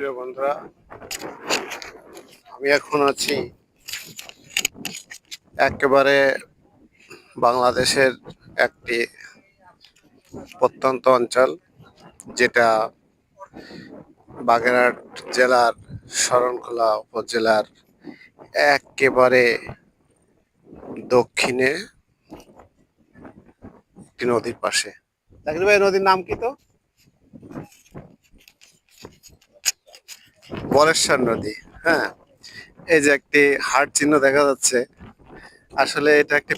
প্রিয় বন্ধুরা, আমি এখন আছি একেবারে বাংলাদেশের একটি প্রত্যন্ত অঞ্চল, যেটা বাগেরহাট জেলার শরণখোলা উপজেলার একেবারে দক্ষিণে, একটি নদীর পাশে। ভাই, নদীর নাম কি তো? বরেশ্বর নদী হ্যাঁ? এই যে একটি হাট চিহ্ন দেখা যাচ্ছে, আসলে এটা একটি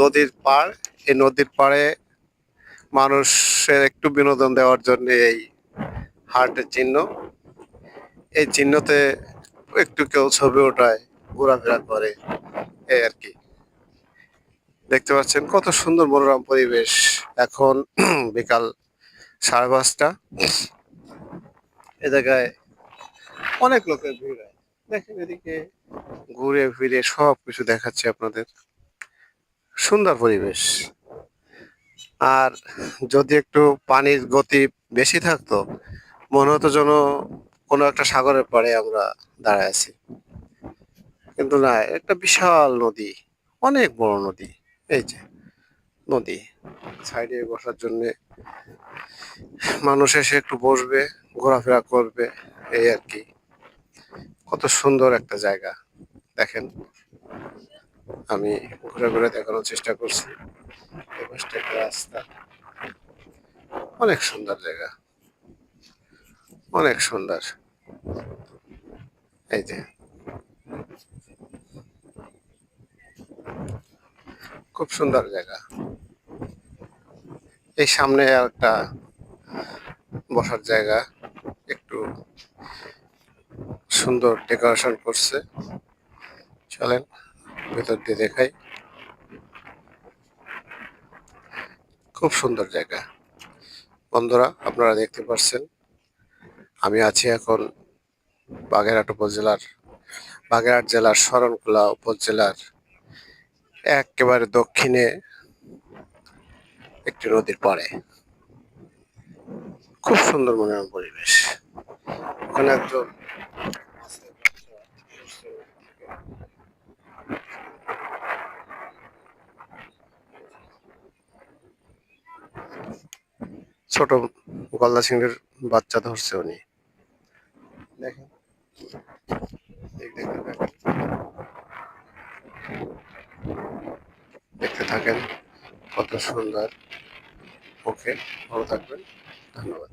নদীর পাড়। এই নদীর পাড়ে মানুষের একটু বিনোদন দেওয়ার জন্য এই হার্টের চিহ্ন। এই চিহ্নতে একটু কেউ ছবি ওঠায়, ঘোরাফেরা করে, এই আর কি। দেখতে পাচ্ছেন কত সুন্দর মনোরম পরিবেশ এখন বিকাল সাড়ে পাঁচটা। এ জায়গায় অনেক লোকের ভিড় হয়। দেখেন এদিকে ঘুরে ফিরে সব কিছু দেখাচ্ছে আপনাদের। সুন্দর পরিবেশ। আর যদি একটু পানির গতি বেশি থাকতো, মনে হতো যেন কোনো একটা সাগরের পাড়ে আমরা দাঁড়ায় আছি। কিন্তু না, একটা বিশাল নদী, অনেক বড় নদী, এই যে নদী, সাইডে বসার জন্য মানুষ এসে একটু বসবে, ঘোরাফেরা করবে, এই আর কি। কত সুন্দর একটা জায়গা। দেখেন, আমি ঘুরে ঘুরে দেখানোর চেষ্টা করছি। একটা রাস্তা। অনেক সুন্দর জায়গা। অনেক সুন্দর। এই যে। খুব সুন্দর জায়গা। এই সামনে একটা বসার জায়গা। একটু সুন্দর ডেকোরেশন করছে। চলেন, ভেতর দিয়ে দেখাই। খুব সুন্দর জায়গা। বন্ধুরা, আপনারা দেখতে পাচ্ছেন, আমি আছি এখন বাগেরহাট উপজেলার, বাগেরহাট জেলার শরণখোলা উপজেলার একেবারে দক্ষিণে একটি নদীর পাড়ে। খুব সুন্দর মনোরম পরিবেশ। ওখানে একজন ছোট গলদা চিংড়ির বাচ্চা ধরছে উনি। দেখতে থাকেন। কত সুন্দর। ওকে ভালো থাকবেন। ধন্যবাদ।